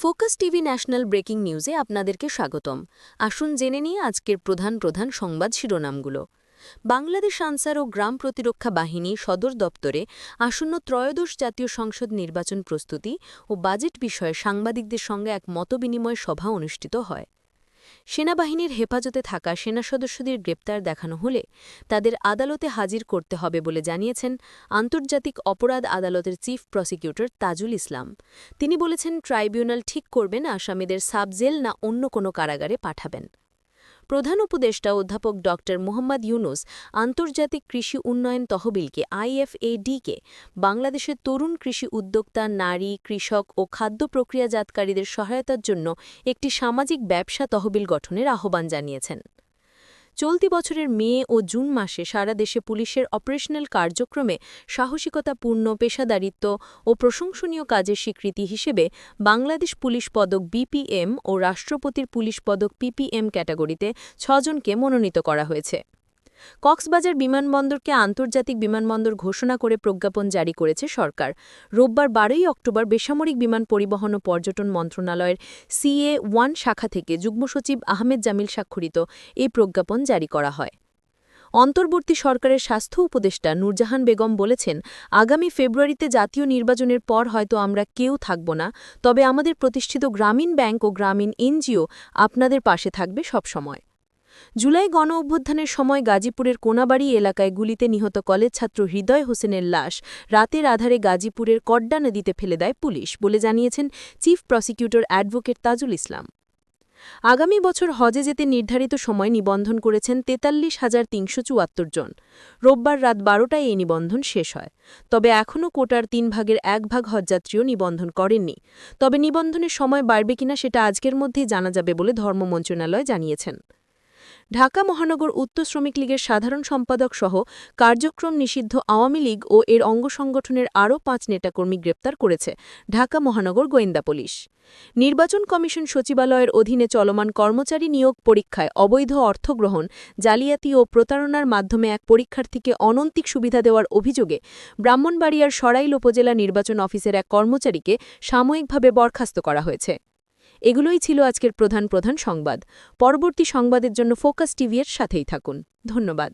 Focus TV national breaking নিউজে আপনাদেরকে স্বাগতম। আসুন জেনে নিয়ে আজকের প্রধান প্রধান সংবাদ শিরোনামগুলো। বাংলাদেশ আনসার ও গ্রাম প্রতিরক্ষা বাহিনী সদর দপ্তরে আসন্ন ত্রয়োদশ জাতীয় সংসদ নির্বাচন প্রস্তুতি ও বাজেট বিষয়ে সাংবাদিকদের সঙ্গে এক মতবিনিময় সভা অনুষ্ঠিত হয়। সেনাবাহিনীর হেফাজতে থাকা সেনা সদস্যদের গ্রেপ্তার দেখানো হলে তাদের আদালতে হাজির করতে হবে বলে জানিয়েছেন আন্তর্জাতিক অপরাধ আদালতের চিফ প্রসিকিউটর তাজুল ইসলাম। তিনি বলেছেন, ট্রাইব্যুনাল ঠিক করবেন আসামিদের সাবজেল না অন্য কোনো কারাগারে পাঠাবেন। প্রধান উপদেষ্টা অধ্যাপক ড মোহাম্মদ ইউনুস আন্তর্জাতিক কৃষি উন্নয়ন তহবিলকে আইএফএডিকে, বাংলাদেশের তরুণ কৃষি উদ্যোক্তা, নারী, কৃষক ও খাদ্য প্রক্রিয়াজাতকারীদের সহায়তার জন্য একটি সামাজিক ব্যবসা তহবিল গঠনের আহ্বান জানিয়েছেন। চলতি বছরের মে ও জুন মাসে সারা দেশে পুলিশের অপারেশনাল কার্যক্রমে সাহসিকতাপূর্ণ পেশাদারিত্ব ও প্রশংসনীয় কাজের স্বীকৃতি হিসেবে বাংলাদেশ পুলিশ পদক বিপিএম ও রাষ্ট্রপতির পুলিশ পদক পিপিএম ক্যাটাগরিতে ছজনকে মনোনীত করা হয়েছে। কক্সবাজার বিমানবন্দরকে আন্তর্জাতিক বিমানবন্দর ঘোষণা করে প্রজ্ঞাপন জারি করেছে সরকার। রোববার বারোই অক্টোবর বেসামরিক বিমান পরিবহন ও পর্যটন মন্ত্রণালয়ের সিএ ওয়ান শাখা থেকে যুগ্ম সচিব আহমেদ জামিল স্বাক্ষরিত এই প্রজ্ঞাপন জারি করা হয়। অন্তর্বর্তী সরকারের স্বাস্থ্য উপদেষ্টা নূরজাহান বেগম বলেছেন, আগামী ফেব্রুয়ারিতে জাতীয় নির্বাচনের পর হয়তো আমরা কেউ থাকব না, তবে আমাদের প্রতিষ্ঠিত গ্রামীণ ব্যাংক ও গ্রামীণ এনজিও আপনাদের পাশে থাকবে সবসময়। জুলাই গণ অভ্যুত্থানের সময় গাজীপুরের কোনাবাড়ি এলাকায় গুলিতে নিহত কলেজ ছাত্র হৃদয় হোসেনের লাশ রাতের আধারে গাজীপুরের কড্ডা নদীতে ফেলে দেয় পুলিশ, বলে জানিয়েছেন chief prosecutor advocate Tajul Islam. আগামী বছর হজে যেতে নির্ধারিত সময় নিবন্ধন করেছেন তেতাল্লিশ হাজার তিনশো চুয়াত্তর জন। রোববার রাত বারোটায় এই নিবন্ধন শেষ হয়। তবে এখনও কোটার তিন ভাগের এক ভাগ হজযাত্রীও নিবন্ধন করেননি। তবে নিবন্ধনের সময় বাড়বে কিনা সেটা আজকের মধ্যেই জানা যাবে বলে ধর্ম মন্ত্রণালয় জানিয়েছেন। ঢাকা মহানগর উত্তর শ্রমিক লীগের সাধারণ সম্পাদক সহ কার্যক্রম নিষিদ্ধ আওয়ামী লীগ ও এর অঙ্গ সংগঠনের আরও পাঁচ নেতাকর্মী গ্রেপ্তার করেছে ঢাকা মহানগর গোয়েন্দা পুলিশ। নির্বাচন কমিশন সচিবালয়ের অধীনে চলমান কর্মচারী নিয়োগ পরীক্ষায় অবৈধ অর্থ গ্রহণ, জালিয়াতি ও প্রতারণার মাধ্যমে এক পরীক্ষার্থীকে অনন্তিক সুবিধা দেওয়ার অভিযোগে ব্রাহ্মণবাড়িয়ার সরাইল উপজেলা নির্বাচন অফিসের এক কর্মচারীকে সাময়িকভাবে বরখাস্ত করা হয়েছে। এগুলোই ছিল আজকের প্রধান প্রধান সংবাদ। পরবর্তী সংবাদের জন্য ফোকাস টিভি এর সাথেই থাকুন। ধন্যবাদ।